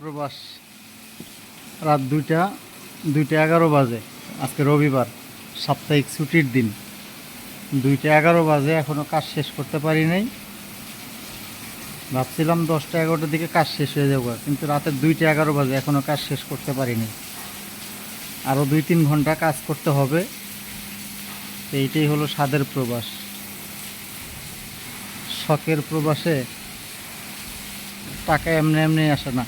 প্রবাস রাত দুইটা দুইটা এগারো বাজে। আজকে রবিবার, সাপ্তাহিক ছুটির দিন। দুইটা এগারো বাজে এখনও কাজ শেষ করতে পারি নাই। ভাবছিলাম দশটা এগারোটার দিকে কাজ শেষ হয়ে যাব, কিন্তু রাতের দুইটা এগারো বাজে এখনও কাজ শেষ করতে পারিনি আরও দুই তিন ঘণ্টা কাজ করতে হবে। এইটাই হলো স্বাদের প্রবাস। শখের প্রবাসে টাকা এমনি এমনি আসে না।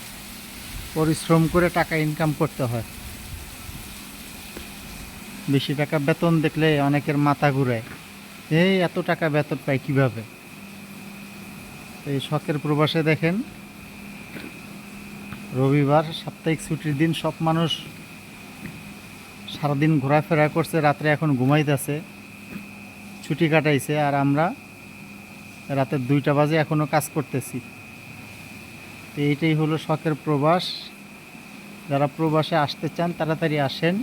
পরিশ্রম করে টাকা ইনকাম করতে হয়। বেশি টাকা বেতন দেখলে অনেকের মাথা ঘুরায়। এই এত টাকা বেতন পায় কীভাবে? এই শখের প্রবাসে দেখেন, রবিবার সাপ্তাহিক ছুটির দিন সব মানুষ সারাদিন ঘোরাফেরা করছে, রাত্রে এখন ঘুমাইতেছে, ছুটি কাটাইছে, আর আমরা রাতের দুইটা বাজে এখনও কাজ করতেছি। তো এইটাই হলো শখের প্রবাস। যারা প্রবাসে আসতে চান, তাড়াতাড়ি আসেন।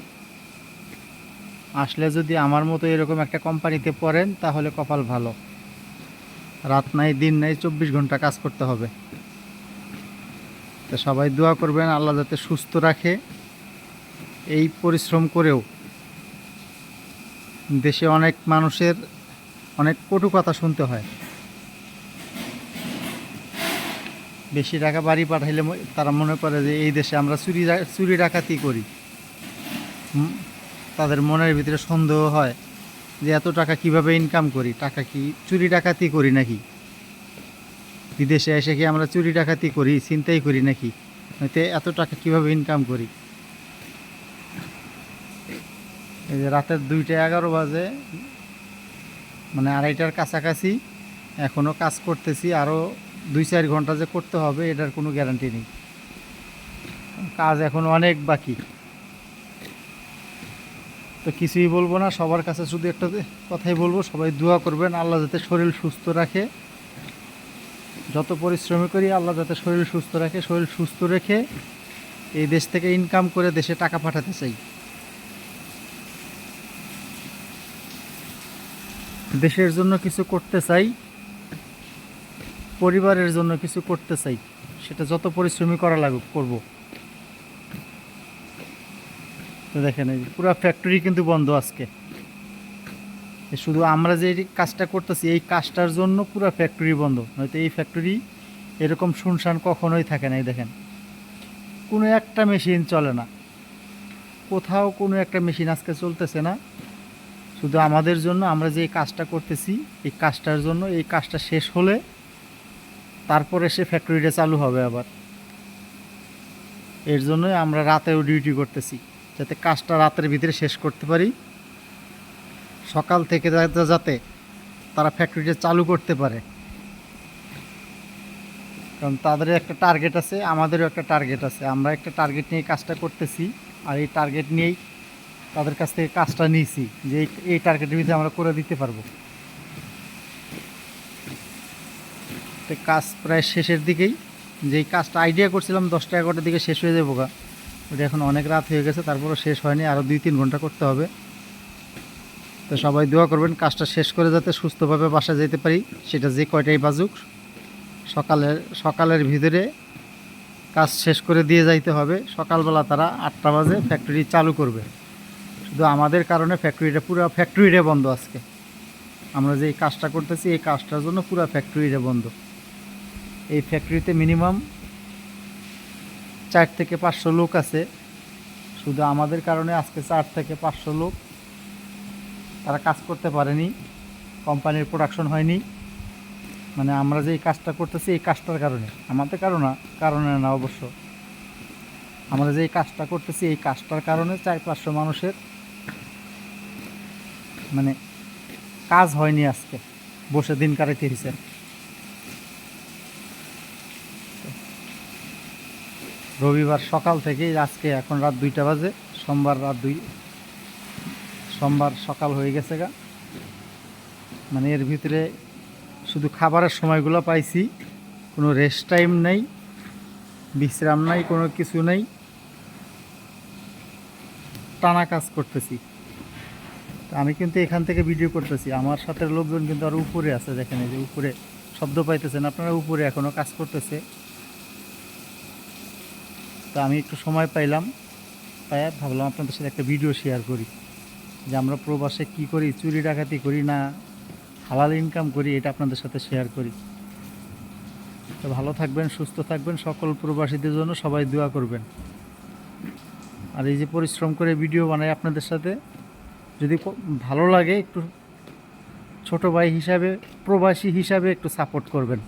আসলে যদি আমার মতো এরকম একটা কোম্পানিতে পড়েন, তাহলে কপাল ভালো। রাত নাই, দিন নাই, চব্বিশ ঘণ্টা কাজ করতে হবে। তো সবাই দোয়া করবেন, আল্লাহ যাতে সুস্থ রাখে। এই পরিশ্রম করেও দেশে অনেক মানুষের অনেক কটু কথা শুনতে হয়। বেশি টাকা বাড়ি পাঠাইলে তারা মনে করে যে এই দেশে আমরা চুরি চুরি ডাকাতি করি। তাদের মনের ভিতরে সন্দেহ হয় যে এত টাকা কীভাবে ইনকাম করি? টাকা কি চুরি ডাকাতি করি নাকি? বিদেশে এসে কি আমরা চুরি ডাকাতি করি চিন্তাই করি নাকি? এতে এত টাকা কীভাবে ইনকাম করি? এই যে রাতের দুইটা এগারো বাজে মানে আড়াইটার কাছাকাছি এখনও কাজ করতেছি আরও দুই চার ঘণ্টা যে করতে হবে, এটার কোনো গ্যারান্টি নেই। কাজ এখন অনেক বাকি। তো কিছুই বলব না, সবার কাছে শুধু একটা কথাই বলব, সবাই দোয়া করবেন, আল্লাহ যাতে শরীর সুস্থ রাখে। যত পরিশ্রমী করি, আল্লাহ যাতে শরীর সুস্থ রাখে, শরীর সুস্থ রেখে এই দেশ থেকে ইনকাম করে দেশে টাকা পাঠাতে চাই। দেশের জন্য কিছু করতে চাই পরিবারের জন্য কিছু করতে চাই, সেটা যত পরিশ্রমী করা লাগুক, করব। তো দেখেন, এই পুরো ফ্যাক্টরি কিন্তু বন্ধ আজকে। শুধু আমরা যে কাজটা করতেছি, এই কাজটার জন্য পুরো ফ্যাক্টরি বন্ধ। নয়তো এই ফ্যাক্টরি এরকম শুনশান কখনোই থাকে না, এই দেখেন। কোনো একটা মেশিন চলে না। কোথাও কোনো একটা মেশিন আজকে চলতেছে না। শুধু আমাদের জন্য আমরা যে কাজটা করতেছি, এই কাজটার জন্য, এই কাজটা শেষ হলে তারপরে সে ফ্যাক্টরিটা চালু হবে আবার। এর জন্যই আমরা রাতেও ডিউটি করতেছি, যাতে কাজটা রাতের ভিতরে শেষ করতে পারি। সকাল থেকে যাতে তারা ফ্যাক্টরিটা চালু করতে পারে। কারণ তাদের একটা টার্গেট আছে, আমাদেরও একটা টার্গেট আছে। আমরা একটা টার্গেট নিয়ে কাজটা করতেছি, আর এই টার্গেট নিয়েই তাদের কাছ থেকে কাজটা নিয়েছি, যে এই টার্গেটের ভিতরে আমরা করে দিতে পারব। তো কাজ প্রায় শেষের দিকেই। যেই কাজটা আইডিয়া করছিলাম দশটা এগারোটার দিকে শেষ হয়ে যাব গা। ওটা এখন অনেক রাত হয়ে গেছে, তারপরও শেষ হয়নি আরও দুই তিন ঘণ্টা করতে হবে। তো সবাই দোয়া করবেন, কাজটা শেষ করে যাতে সুস্থভাবে বাসা যেতে পারি, সেটা যে কয়টাই বাজুক। সকালের সকালের ভিতরে কাজ শেষ করে দিয়ে যাইতে হবে। সকালবেলা তারা আটটা বাজে ফ্যাক্টরি চালু করবে। শুধু আমাদের কারণে ফ্যাক্টরিটা পুরো ফ্যাক্টরিটা বন্ধ আজকে। আমরা যে কাজটা করতেছি, এই কাজটার জন্য পুরো ফ্যাক্টরিটা বন্ধ। এই ফ্যাক্টরিতে মিনিমাম চার থেকে পাঁচশো লোক আছে। শুধু আমাদের কারণে আজকে চার থেকে পাঁচশো লোক তারা কাজ করতে পারেনি কোম্পানির প্রোডাকশন হয়নি। মানে আমরা যে এই কাজটা করতেছি, এই কাজটার কারণে। আমাদের কারণ কারণে না অবশ্য। আমরা যে এই কাজটা করতেছি, এই কাজটার কারণে চার পাঁচশো মানুষের মানে কাজ হয়নি আজকে। বসে দিন কাটাইতে হয়েছে রবিবার সকাল থেকেই আজকে এখন রাত দুইটা বাজে। সোমবার রাত দুই সোমবার সকাল হয়ে গেছে গা। মানে এর ভিতরে শুধু খাবারের সময়গুলো পাইছি। কোনো রেস্ট টাইম নেই, বিশ্রাম নাই, কোনো কিছু নেই। টানা কাজ করতেছি। আমি কিন্তু এখান থেকে ভিডিও করতেছি। আমার সাথে লোকজন কিন্তু আরও উপরে আছে, দেখেন এই যে উপরে। শব্দ পাইতেছেন, আপনারা উপরে এখনও কাজ করতেছে। তো আমি একটু সময় পাইলাম তাই ভাবলাম আপনাদের সাথে একটা ভিডিও শেয়ার করি, যে আমরা প্রবাসে কি করি, চুরি ডাকাতি করি না, হালাল ইনকাম করি, এটা আপনাদের সাথে শেয়ার করি। তো ভালো থাকবেন, সুস্থ থাকবেন, সকল প্রবাসীদের জন্য সবাই দোয়া করবেন। আর এই যে পরিশ্রম করে ভিডিও বানাই আপনাদের সাথে, যদি ভালো লাগে একটু ছোট ভাই হিসাবে, প্রবাসী হিসাবে একটু সাপোর্ট করবেন।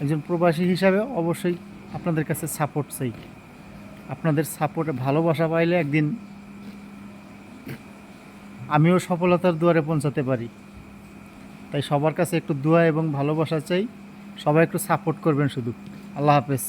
একজন প্রবাসী হিসাবে অবশ্যই আপনাদের কাছে সাপোর্ট চাই। আপনাদের সাপোর্টে ভালোবাসা পাইলে একদিন আমিও সফলতার দুয়ারে পৌঁছাতে পারি। তাই সবার কাছে একটু দোয়া এবং ভালোবাসা চাই। সবাই একটু সাপোর্ট করবেন শুধু। আল্লাহ হাফেজ।